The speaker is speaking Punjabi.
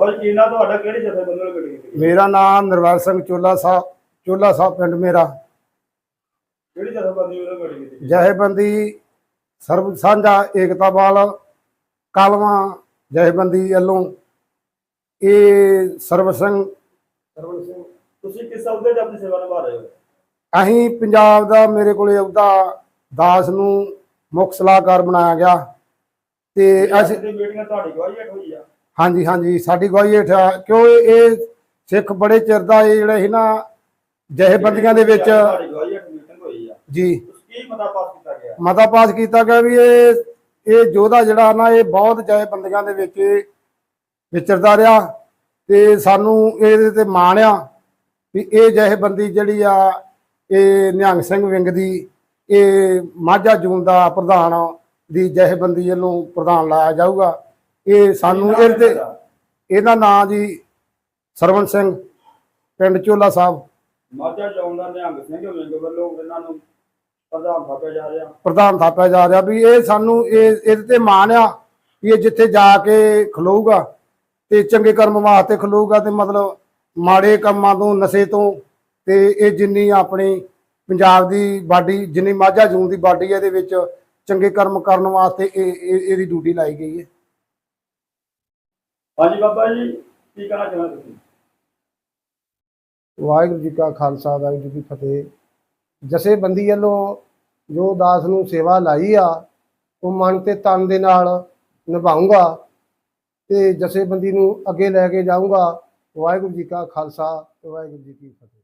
ਕੀ ਨਾ ਤੁਹਾਡਾ? ਕਿਹੜੀ ਜਥੇਬੰਦੀ ਨਾਲ ਗੱਡੀ ਕੀਤੀ ਮੇਰਾ ਨਾਮ ਨਿਰਵੈਰ ਸਿੰਘ ਚੋਲਾ ਸਾਹਿਬ ਚੋਲਾ ਸਾਹਿਬ ਪਿੰਡ ਮੇਰਾ। ਕਿਹੜੀ ਜਥੇਬੰਦੀ ਨਾਲ ਗੱਡੀ ਕੀਤੀ ਜਹੇਬੰਦੀ ਸਰਬ ਸਾਂਝਾ ਏਕਤਾ ਬਾਲ ਕਾਲਵਾ ਜਹੇਬੰਦੀ ਵੱਲੋਂ ਇਹ ਸਰਬ ਸਿੰਘ ਸਰਵਣ ਸਿੰਘ ਤੁਸੀਂ ਕਿਸ ਅਹੁਦੇ 'ਤੇ ਆਪਣੀ ਸੇਵਾ ਨਿਭਾ ਰਹੇ ਹੋ? ਅਸੀਂ ਪੰਜਾਬ ਦਾ ਮੇਰੇ ਕੋਲੇ ਅਹੁਦਾ ਦਾਸ ਨੂੰ ਮੁੱਖ ਸਲਾਹਕਾਰ ਬਣਾਇਆ ਗਿਆ। ਤੇ ਅਸੀਂ ਦੀ ਮੀਟਿੰਗ ਤੁਹਾਡੀ ਗਵਾਹੀ ਹੇਠ ਹੋਈ ਆ। ਹਾਂਜੀ ਹਾਂਜੀ ਸਾਡੀ ਗਵਾਹੀ ਹੇਠ ਆ, ਕਿਉਂ ਇਹ ਇਹ ਸਿੱਖ ਬੜੇ ਚਿਰ ਦਾ ਇਹ ਜਿਹੜੇ ਸੀ ਨਾ ਜਹੇਬੰਦੀਆਂ ਦੇ ਵਿੱਚ ਤੁਹਾਡੀ ਗਵਾਹੀ ਹੇਠ ਮੀਟਿੰਗ ਹੋਈ ਆ। ਜੀ। ਕੀ ਮਤਾ ਪਾਸ ਕੀਤਾ ਗਿਆ? ਮਤਾ ਪਾਸ ਕੀਤਾ ਗਿਆ ਵੀ ਇਹ ਇਹ ਯੋਧਾ ਜਿਹੜਾ ਨਾ ਇਹ ਬਹੁਤ ਜਹੇਬੰਦੀਆਂ ਦੇ ਵਿੱਚ ਇਹ ਵਿਚਰਦਾ ਰਿਹਾ ਤੇ ਸਾਨੂੰ ਇਹਦੇ ਤੇ ਮਾਣ ਆ ਵੀ ਇਹ ਜਹੇਬੰਦੀ ਜਿਹੜੀ ਆ ਇਹ ਨਿਹੰਗ ਸਿੰਘ ਵਿੰਗ ਦੀ ਇਹ ਮਾਝਾ ਜੂਨ ਦਾ ਪ੍ਰਧਾਨ ਦੀ ਜਹੇਬੰਦੀ ਵੱਲੋਂ ਪ੍ਰਧਾਨ ਲਾਇਆ ਜਾਊਗਾ। ਇਹ ਸਾਨੂੰ ਇਹਦੇ ਇਹਦਾ ਨਾਂ ਜੀ ਸਰਵਣ ਸਿੰਘ ਪਿੰਡ ਚੋਲਾ ਸਾਹਿਬ। ਮਾਝਾ ਚੌਂਕ ਦਾ ਨਿਹੰਗ ਸਿੰਘ ਵਿੰਗ ਵੱਲੋਂ ਇਹਨਾਂ ਨੂੰ ਪ੍ਰਧਾਨ ਥਾਪਿਆ ਜਾ ਰਿਹਾ। ਪ੍ਰਧਾਨ ਥਾਪਿਆ ਜਾ ਰਿਹਾ ਵੀ ਇਹ ਸਾਨੂੰ ਇਹ ਇਹਦੇ ਤੇ ਮਾਣ ਆ ਵੀ ਇਹ ਜਿੱਥੇ ਜਾ ਕੇ ਖਲੋਊਗਾ ਤੇ ਚੰਗੇ ਕਰਮ ਵਾਸਤੇ ਖਲੋਊਗਾ ਤੇ ਮਤਲਬ ਮਾੜੇ ਕੰਮਾਂ ਤੋਂ ਨਸ਼ੇ ਤੋਂ ਤੇ ਇਹ ਜਿੰਨੀ ਆਪਣੀ ਪੰਜਾਬ ਦੀ ਬਾਡੀ ਜਿੰਨੀ ਮਾਝਾ ਜੂਨ ਦੀ ਬਾਡੀ ਹੈ ਇਹਦੇ ਵਿੱਚ ਚੰਗੇ ਕਰਮ ਕਰਨ ਵਾਸਤੇ ਇਹ- ਇਹਦੀ ਡਿਊਟੀ ਲਾਈ ਗਈ ਹੈ। ਹਾਂਜੀ ਬਾਬਾ ਜੀ, ਕੀ ਕਹਿਣਾ ਚਾਹੁੰਦੇ ਤੁਸੀਂ? ਵਾਹਿਗੁਰੂ ਜੀ ਕਾ ਖਾਲਸਾ, ਵਾਹਿਗੁਰੂ ਜੀ ਕੀ ਫਤਿਹ। ਜਥੇਬੰਦੀ ਵੱਲੋਂ ਜੋ ਦਾਸ ਨੂੰ ਸੇਵਾ ਲਾਈ ਆ, ਉਹ ਮਨ ਤੇ ਤਨ ਦੇ ਨਾਲ ਨਿਭਾਉਂਗਾ ਤੇ ਜਥੇਬੰਦੀ ਨੂੰ ਅੱਗੇ ਲੈ ਕੇ ਜਾਊਂਗਾ। ਵਾਹਿਗੁਰੂ ਜੀ ਕਾ ਖਾਲਸਾ ਤੇ ਵਾਹਿਗੁਰੂ ਜੀ ਕੀ ਫਤਿਹ।